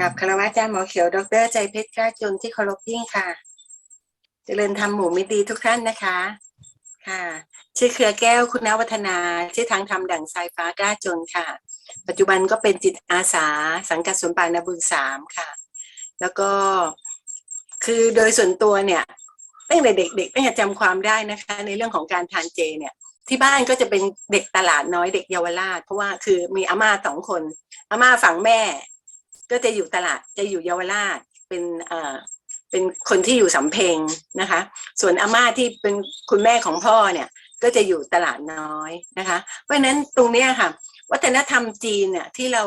กับคารวะอาจารย์หมอเขียว ดร ใจเพชรกล้าจนที่เคารพยิ่งค่ะ เจริญธรรมหมู่มิตรดีทุกท่านนะคะ ค่ะ ชื่อเครือแก้วคุณนวัฒนา ชื่อทางธรรมดั่งสายฟ้ากล้าจนค่ะ ปัจจุบันก็เป็นจิตอาสา สังกัดสวนป่านาบุญสามค่ะ แล้วก็คือโดยส่วนตัวเนี่ยตั้งแต่เด็กๆตั้งแต่จำความได้นะคะ ในเรื่องของการทานเจเนี่ยที่บ้านก็จะเป็นเด็กตลาดน้อยเด็กเยาวราช เพราะว่าคือมีอาม่าสองคนอาม่าฝั่งแม่ ก็จะอยู่ตลาดจะอยู่เยาวราชเป็นเอ่อเป็นคนที่อยู่สำเพ็งนะคะ ส่วนอาม่าที่เป็นคุณแม่ของพ่อเนี่ยก็จะอยู่ตลาดน้อยนะคะ เพราะฉะนั้นตรงเนี้ยค่ะ วัฒนธรรมจีนเนี่ยที่เรา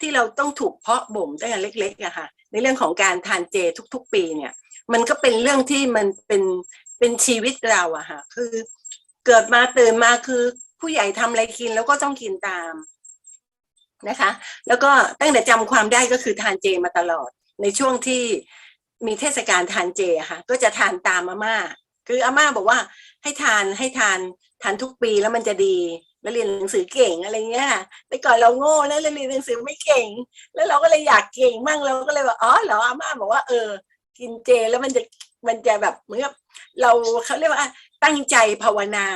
ที่เราต้องถูกเพาะบ่มตั้งแต่เล็กๆอะค่ะ ในเรื่องของการทานเจทุก ๆ ปีเนี่ย มันก็เป็นเรื่องที่มันเป็นเป็นชีวิตเราอะค่ะ คือเกิดมาตื่นมาคือผู้ใหญ่ทำอะไรกินแล้วก็ต้องกินตาม นะคะ แล้วก็ตั้งแต่จำความได้ก็คือทานเจมาตลอด ในช่วงที่มีเทศกาลทานเจะค่ะ ก็จะทานตามอาม่า คืออาม่าบอกว่าให้ทานให้ทานทานทุกปีแล้วมันจะดีแล้วเรียนหนังสือเก่งอะไรเงี้ย แต่ก่อนเราโง่แล้วเราเรียนหนังสือไม่เก่ง แล้วเราก็เลยอยากเก่งมั่งเราก็เลยว่าอ๋อเหรออาม่าบอกว่าเออ กินเจแล้วมันจะมันจะแบบเหมือนกับเราเขาเรียกว่าตั้งใจภาวนา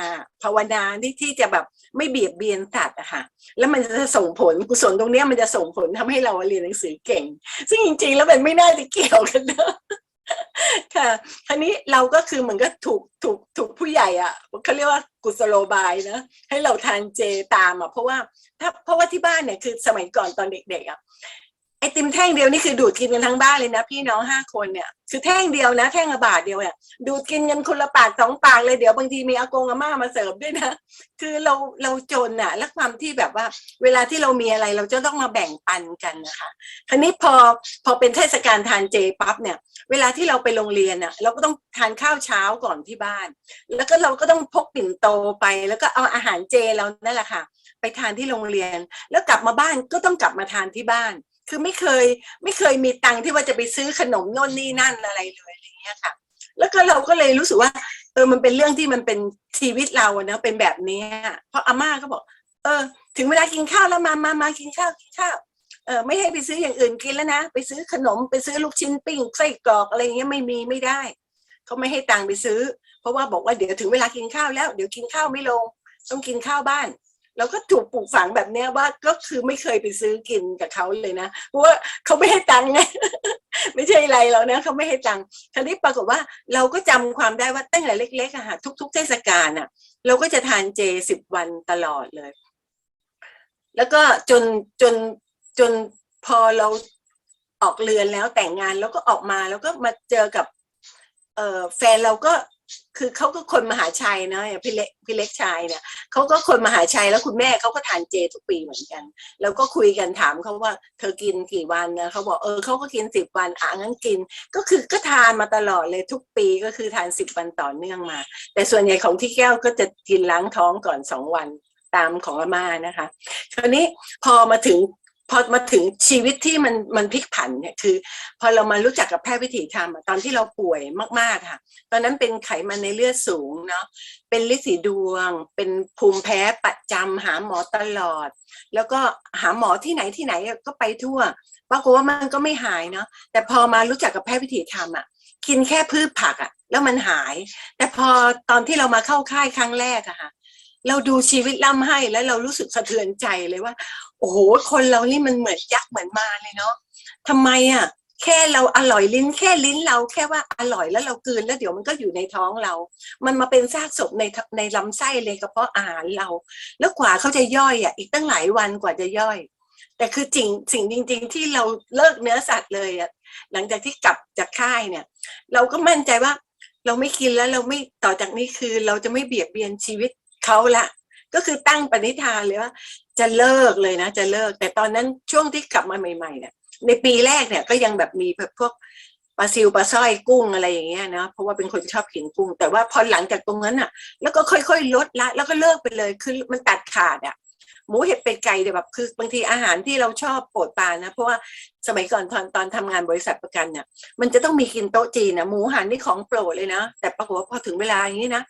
ภาวนาที่ที่จะแบบ ไม่เบียดเบียนสัตว์อะค่ะ แล้วมันจะส่งผลกุศลตรงเนี้ยมันจะส่งผลทำให้เราเรียนหนังสือเก่ง ซึ่งจริงๆ แล้วมันไม่น่าจะเกี่ยวกันเนอะค่ะคราวนี้เราก็คือเหมือนก็ถูกถูกถูกผู้ใหญ่อะเขาเรียกว่ากุศโลบายนะให้เราทานเจตามอะเพราะว่าถ้าเพราะว่าที่บ้านเนี่ยคือสมัยก่อนตอนเด็กๆอะ ไอติมแท่งเดียวนี่คือดูดกินกันทั้งบ้านเลยนะ พี่น้องห้าคนเนี่ยคือแท่งเดียวนะ แท่งละบาทเดียวเนี่ยดูดกินกันคนละปากสองปากเลยเดี๋ยวบางทีมีอากงอาม่ามาเสิร์ฟด้วยนะคือเราเราจนอะและความที่แบบว่า เวลาที่เรามีอะไรเราจะต้องมาแบ่งปันกันนะคะคราวนี้พอพอเป็นเทศกาลทานเจปั๊บเนี่ย เวลาที่เราไปโรงเรียนอะเราก็ต้องทานข้าวเช้าก่อนที่บ้าน แล้วก็เราก็ต้องพกปิ่นโตไป แล้วก็เอาอาหารเจเรานั่นแหละค่ะ ไปทานที่โรงเรียน แล้วกลับมาบ้านก็ต้องกลับมาทานที่บ้าน คือไม่เคยไม่เคยมีตังค์ที่ว่าจะไปซื้อขนมโน่นนี่นั่นอะไรเลยอะไรเงี้ยค่ะ แล้วก็เราก็เลยรู้สึกว่า เออมันเป็นเรื่องที่มันเป็นชีวิตเราเนอะเป็นแบบนี้เพราะอาม่าก็บอก เออ ถึงเวลากินข้าวแล้วมามามากินข้าวกินข้าวเออไม่ให้ไปซื้ออย่างอื่นกินแล้วนะ ไปซื้อขนมไปซื้อลูกชิ้นปิ้งไส้กรอกอะไรเงี้ยไม่มีไม่ได้เขาไม่ให้ตังค์ไปซื้อ เพราะว่าบอกว่าเดี๋ยวถึงเวลากินข้าวแล้ว เดี๋ยวกินข้าวไม่ลง ต้องกินข้าวบ้าน เราก็ถูกปลูกฝังแบบเนี้ยว่าก็คือไม่เคยไปซื้อกินกับเขาเลยนะเพราะว่าเขาไม่ให้ตังค์ไงไม่ใช่อะไรแล้วนะเขาไม่ให้ตังค์คราวนี้ปรากฏว่าเราก็จำความได้ว่าตั้งแต่เล็กๆอะค่ะทุก ๆ เทศกาลอะเราก็จะทานเจสิบวันตลอดเลย แล้วก็จนจนจนพอเราออกเรือนแล้วแต่งงานแล้วก็ออกมาแล้วก็มาเจอกับเออแฟนเราก็ คือเขาก็คนมหาชัยเนอะอย่างพี่เล็กพี่เล็กชายเนี่ยเขาก็คนมหาชัยแล้วคุณแม่เขาก็ทานเจทุกปีเหมือนกัน แล้วก็คุยกันถามเขาว่า เธอกินกี่วันนะเขาบอกเออเขาก็กินสิบวันอะงั้นกิน ก็คือก็ทานมาตลอดเลยทุกปีก็คือทานสิบวันต่อเนื่องมา แต่ส่วนใหญ่ของที่แก้วก็จะกินล้างท้องก่อนสองวันตามของอาม่านะคะคราวนี้พอมาถึง พอมาถึงชีวิตที่มันมันพลิกผันเนี่ยคือ พอเรามารู้จักกับแพทย์วิถีธรรมตอนที่เราป่วยมาก ๆค่ะ ตอนนั้นเป็นไขมันในเลือดสูงเนาะเป็นลิสีดวง เป็นภูมิแพ้ประจำหาหมอตลอด แล้วก็หาหมอที่ไหนที่ไหนก็ไปทั่วปรากฏว่ามันก็ไม่หายเนาะแต่พอมารู้จักกับแพทย์วิถีธรรมอะกินแค่พืชผักอะแล้วมันหาย แต่พอตอนที่เรามาเข้าค่ายครั้งแรกอะค่ะ เราดูชีวิตล่ำให้แล้วเรารู้สึกสะเทือนใจเลยว่า โอ้โห คนเรานี่มันเหมือนยักษ์เหมือนมาเลยเนาะทำไมอะ แค่เราอร่อยลิ้น แค่ลิ้นเราแค่ว่าอร่อยแล้วเรากลืนแล้วเดี๋ยวมันก็อยู่ในท้องเรา มันมาเป็นซากศพในในลำไส้เลยกระเพาะอาหารเรา แล้วกว่าเขาจะย่อยอะ อีกตั้งหลายวันกว่าจะย่อย แต่คือจริงสิ่งจริง ๆ ที่เราเลิกเนื้อสัตว์เลยอะหลังจากที่กลับจากค่ายเนี่ย เราก็มั่นใจว่าเราไม่กินแล้วเราไม่ต่อจากนี้คือเราจะไม่เบียดเบียนชีวิต เขาละก็คือตั้งปณิธานเลยว่า จะเลิกเลยนะ จะเลิก แต่ตอนนั้นช่วงที่กลับมาใหม่ๆเนี่ยในปีแรกเนี่ยก็ยังแบบมีแบบพวกปลาซิวปลาสร้อยกุ้งอะไรอย่างเงี้ยนะเพราะว่าเป็นคนชอบกินกุ้ง แต่ว่าพอหลังจากตรงนั้นอะ แล้วก็ค่อยๆลดละ แล้วก็เลิกไปเลยคือมันตัดขาดอะ หมูเห็ดเป็ดไก่เนี่ยแบบคือบางทีอาหารที่เราชอบโปรดปานนะเพราะว่าสมัยก่อนตอนตอนทำงานบริษัทประกันเนี่ยมันจะต้องมีกินโต๊ะจีนนะหมูหันนี่ของโปรดเลยนะ แต่ปรากฏว่าพอถึงเวลาอย่างนี้นะ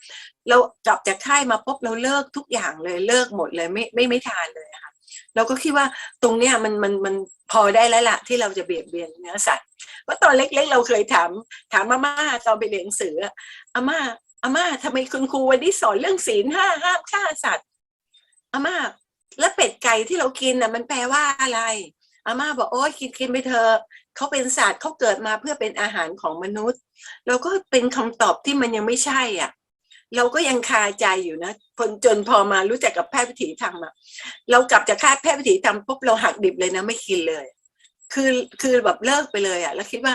เรากลับจากค่ายมาปุ๊บเราเลิกทุกอย่างเลยเลิกหมดเลยไม่ไม่ไม่ทานเลยค่ะเราก็คิดว่าตรงเนี้ยมันมันมันพอได้แล้วล่ะที่เราจะเบียดเบียนเนื้อสัตว์เพราะตอนเล็กๆ เราเคยถามถามอาม่าตอนไปเรียนหนังสืออะอาม่าอาม่าทำไมคุณครูวันนี้สอนเรื่องศีลห้าห้ามฆ่าสัตว์อาม่า แล้วเป็ดไก่ที่เรากินน่ะมันแปลว่าอะไรอาม่าบอกโอ้ยกินกินไปเถอะเขาเป็นสัตว์เขาเกิดมาเพื่อเป็นอาหารของมนุษย์ เราก็เป็นคำตอบที่มันยังไม่ใช่อะ เราก็ยังคาใจอยู่นะจนจนพอมารู้จักกับแพทย์วิถีธรรมอะเรากลับจากคาดแพทย์วิถีธรรมปุ๊บเราหักดิบเลยนะไม่กินเลย คือคือแบบเลิกไปเลยอะ แล้วคิดว่า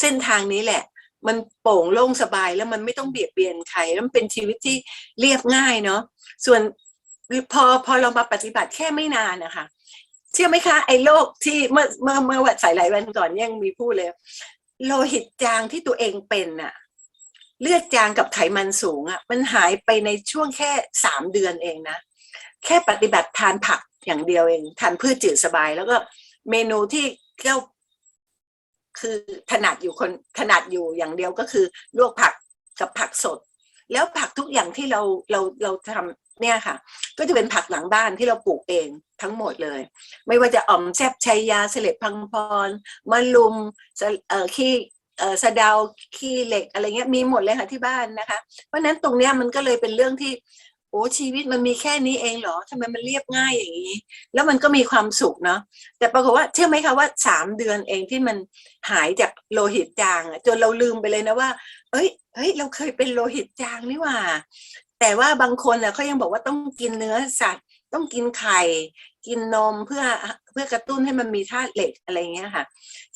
เส้นทางนี้แหละ มันโปร่งโล่งสบายแล้วมันไม่ต้องเบียดเบียนใครแล้วมันเป็นชีวิตที่เรียบง่ายเนาะส่วน พอพอเรามาปฏิบัติแค่ไม่นานนะคะเชื่อไหมคะไอ้โรคที่เมื่อเมื่อเมื่อวันสายหลายวันก่อนยังมีพูดเลย โลหิตจางที่ตัวเองเป็นน่ะเลือดจางกับไขมันสูงอะมันหายไปในช่วงแค่สามเดือนเองนะแค่ปฏิบัติทานผักอย่างเดียวเองทานพืชจืดสบาย แล้วก็เมนูที่เก้าคือถนัดอยู่คนถนัดอยู่อย่างเดียวก็คือลวกผักกับผักสด แล้วผักทุกอย่างที่เราเราเราทำ เนี่ยค่ะ ก็จะเป็นผักหลังบ้านที่เราปลูกเองทั้งหมดเลย ไม่ว่าจะอ่อมแซบชัยยาเสล็ดพังพรมะลุมเอ่อขี้เอ่อสะดาวขี้เหล็กอะไรเงี้ยมีหมดเลยค่ะที่บ้านนะคะ เพราะนั้นตรงเนี้ยมันก็เลยเป็นเรื่องที่โอ้ชีวิตมันมีแค่นี้เองเหรอทำไมมันเรียบง่ายอย่างนี้ แล้วมันก็มีความสุขเนาะแต่ปรากฏว่าเชื่อไหมคะว่าสามเดือนเองที่มันหายจากโลหิตจางจนเราลืมไปเลยนะว่า เอ้ยเฮ้ยเราเคยเป็นโลหิตจางนี่หว่า แต่ว่าบางคนน่ะเขายังบอกว่าต้องกินเนื้อสัตว์ ต้องกินไข่ กินนมเพื่อเพื่อกระตุ้นให้มันมีธาตุเหล็กอะไรเงี้ยค่ะ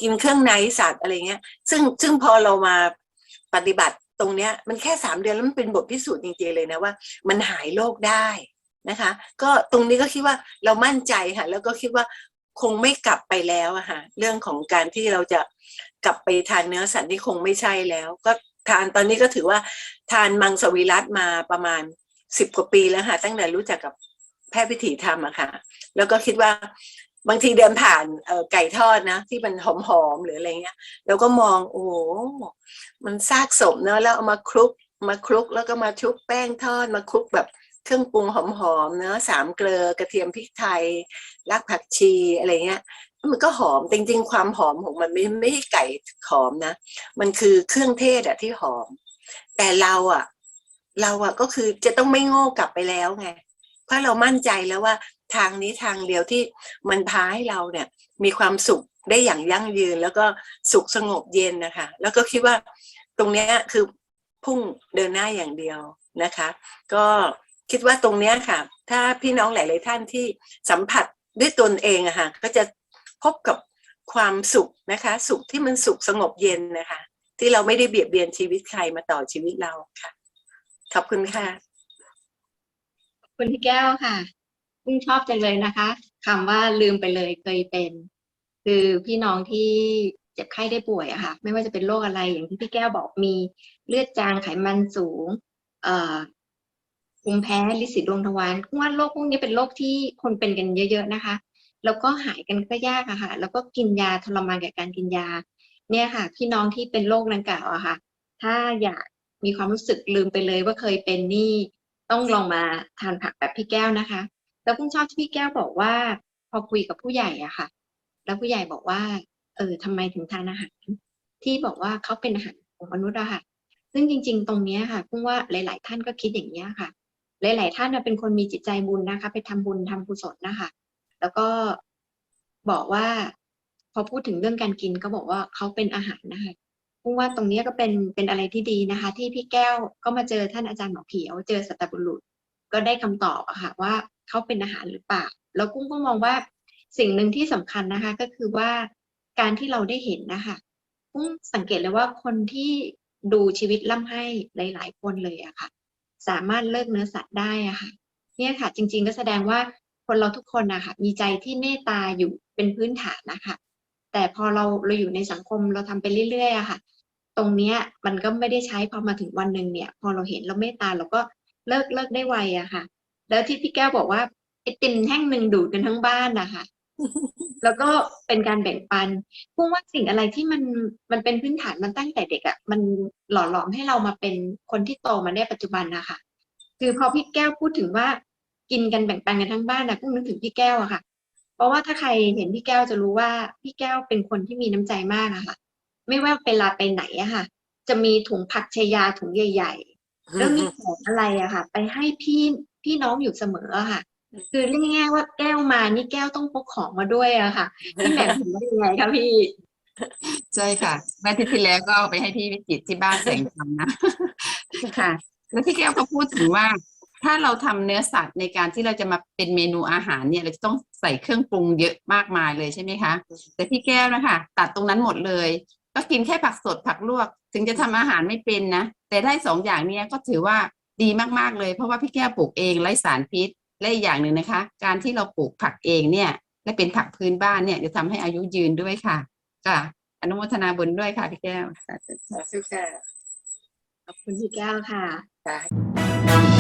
กินเครื่องในสัตว์อะไรเงี้ย ซึ่งซึ่งพอเรามาปฏิบัติตรงเนี้ยมันแค่สามเดือนแล้วมันเป็นบทพิสูจน์จริงๆเลยนะว่า มันหายโรคได้นะคะ ก็ตรงนี้ก็คิดว่าเรามั่นใจค่ะ แล้วก็คิดว่าคงไม่กลับไปแล้วอะค่ะเรื่องของการที่เราจะกลับไปทานเนื้อสัตว์นี่คงไม่ใช่แล้ว ก็ ทานตอนนี้ก็ถือว่าทานมังสวิรัตมาประมาณสิบกว่าปีแล้วค่ะ ตั้งแต่รู้จักกับแพทย์วิถีธรรมอะค่ะ แล้วก็คิดว่าบางทีเดินผ่านไก่ทอดนะ ที่มันหอมๆหรืออะไรเงี้ยเราก็มองโอ้มันซากศพเนอะแล้วเอามาคลุกมาคลุกแล้วก็มาชุบแป้งทอดมาคลุกแบบเครื่องปรุงหอมๆเนื้อสามเกลือกระเทียมพริกไทยรากผักชีอะไรเงี้ย มันก็หอมจริง ๆ ความหอมของมันไม่ไม่ใช่ไก่หอมนะ มันคือเครื่องเทศอะที่หอม แต่เราอะเราอะก็คือจะต้องไม่โง่กลับไปแล้วไง เพราะเรามั่นใจแล้วว่าทางนี้ทางเดียวที่มันพาให้เราเนี่ย มีความสุขได้อย่างยั่งยืน แล้วก็สุขสงบเย็นนะคะ แล้วก็คิดว่าตรงเนี้ยคือพุ่งเดินหน้าอย่างเดียวนะคะ ก็คิดว่าตรงเนี้ยค่ะ ถ้าพี่น้องหลาย ๆ ท่านที่สัมผัสด้วยตนเองอะค่ะก็จะ พบกับความสุขนะคะ สุขที่มันสุขสงบเย็นนะคะ ที่เราไม่ได้เบียดเบียนชีวิตใครมาต่อชีวิตเราค่ะ ขอบคุณค่ะคุณพี่แก้วค่ะซึ่งชอบจังเลยนะคะคำว่าลืมไปเลยเคยเป็น คือพี่น้องที่เจ็บไข้ได้ป่วยอะค่ะ ไม่ว่าจะเป็นโรคอะไรอย่างที่พี่แก้วบอกมีเลือดจางไขมันสูง เอ่อภูมิแพ้ลิสีดวงทวารว่าโรคพวกนี้เป็นโรคที่คนเป็นกันเยอะ ๆ นะคะ แล้วก็หายกันก็ยากอะค่ะ แล้วก็กินยาทรมานกับการกินยา เนี่ยค่ะ พี่น้องที่เป็นโรคดังกล่าวอะค่ะ ถ้าอยากมีความรู้สึกลืมไปเลยว่าเคยเป็นนี่ต้องลองมาทานผักแบบพี่แก้วนะคะ แล้วพุ่งชอบที่พี่แก้วบอกว่า พอคุยกับผู้ใหญ่อะค่ะ แล้วผู้ใหญ่บอกว่า เออทำไมถึงทานอาหาร ที่บอกว่าเขาเป็นอาหารของมนุษย์อะค่ะ ซึ่งจริง ๆ ตรงเนี้ยค่ะพุ่งว่าหลาย ๆ ท่านก็คิดอย่างนี้ยค่ะ หลาย ๆ ท่านเป็นคนมีจิตใจบุญนะคะ ไปทำบุญทำกุศลนะคะ แล้วก็บอกว่า พอพูดถึงเรื่องการกินก็บอกว่าเขาเป็นอาหารนะคะพุ่งว่าตรงนี้ก็เป็นเป็นอะไรที่ดีนะคะ ที่พี่แก้วก็มาเจอท่านอาจารย์หมอเขียว เจอสัตบุรุษ ก็ได้คำตอบอะค่ะว่าเขาเป็นอาหารหรือเปล่าแล้วกุ้งก็มองว่าสิ่งหนึ่งที่สำคัญนะคะ ก็คือว่าการที่เราได้เห็นนะคะกุ้งสังเกตเลยว่าคนที่ดูชีวิตล่ำให้หลาย ๆ คนเลยอะค่ะ สามารถเลิกเนื้อสัตว์ได้อะค่ะ เนี่ยค่ะ จริง ๆ ก็แสดงว่า คนเราทุกคนนะคะมีใจที่เมตตาอยู่เป็นพื้นฐานนะคะแต่พอเราเราอยู่ในสังคมเราทำไปเรื่อยๆอะค่ะ ตรงเนี้ยมันก็ไม่ได้ใช้พอมาถึงวันหนึ่งเนี่ย พอเราเห็นเราเมตตาเราก็เลิกเลิกได้ไวอะค่ะ แล้วที่พี่แก้วบอกว่าไอติมแท่งหนึ่งดูดกันทั้งบ้านนะคะแล้วก็เป็นการแบ่งปันพุ่งว่าสิ่งอะไรที่มันมันเป็นพื้นฐานมันตั้งแต่เด็กอะ่ะมันหล่อหลอมให้เรามาเป็นคนที่โตมาในปัจจุบันนะคะคือพอพี่แก้วพูดถึงว่า กินกันแบ่งปันกันทั้งบ้านนะพุ่งนึกถึงพี่แก้วอะค่ะ เพราะว่าถ้าใครเห็นพี่แก้วจะรู้ว่าพี่แก้วเป็นคนที่มีน้ำใจมากอะค่ะ ไม่ว่าเวลาไปไหนอะค่ะ จะมีถุงผักชายาถุงใหญ่ ๆ แล้วมีของอะไรอะค่ะ ไปให้พี่พี่น้องอยู่เสมออะค่ะ คือเรียกง่ายๆว่าแก้วมานี่แก้วต้องพกของมาด้วยอะค่ะพี่แหม่มเห็นว่ายังไงคะพี่ใช่ค่ะเมื่อาทิตย์ที่แล้วก็เอาไปให้พี่วิจิตที่บ้านแสงธรรมนะค่ะ แล้วพี่แก้วก็พูดถึงว่า ถ้าเราทำเนื้อสัตว์ในการที่เราจะมาเป็นเมนูอาหารเนี่ย เราจะต้องใส่เครื่องปรุงเยอะมากมายเลยใช่ไหมคะ แต่พี่แก้วนะคะ ตัดตรงนั้นหมดเลย ก็กินแค่ผักสดผักลวก ถึงจะทำอาหารไม่เป็นนะ แต่ได้สองอย่างเนี้ยก็ถือว่าดีมากๆเลย เพราะว่าพี่แก้วปลูกเองไร้สารพิษและอีกอย่างหนึ่งนะคะ การที่เราปลูกผักเองเนี่ย และเป็นผักพื้นบ้านเนี่ยจะทำให้อายุยืนด้วยค่ะค่ะอนุโมทนาบุญด้วยค่ะพี่แก้วสาธุค่ะขอบคุณพี่แก้วค่ะค่ะ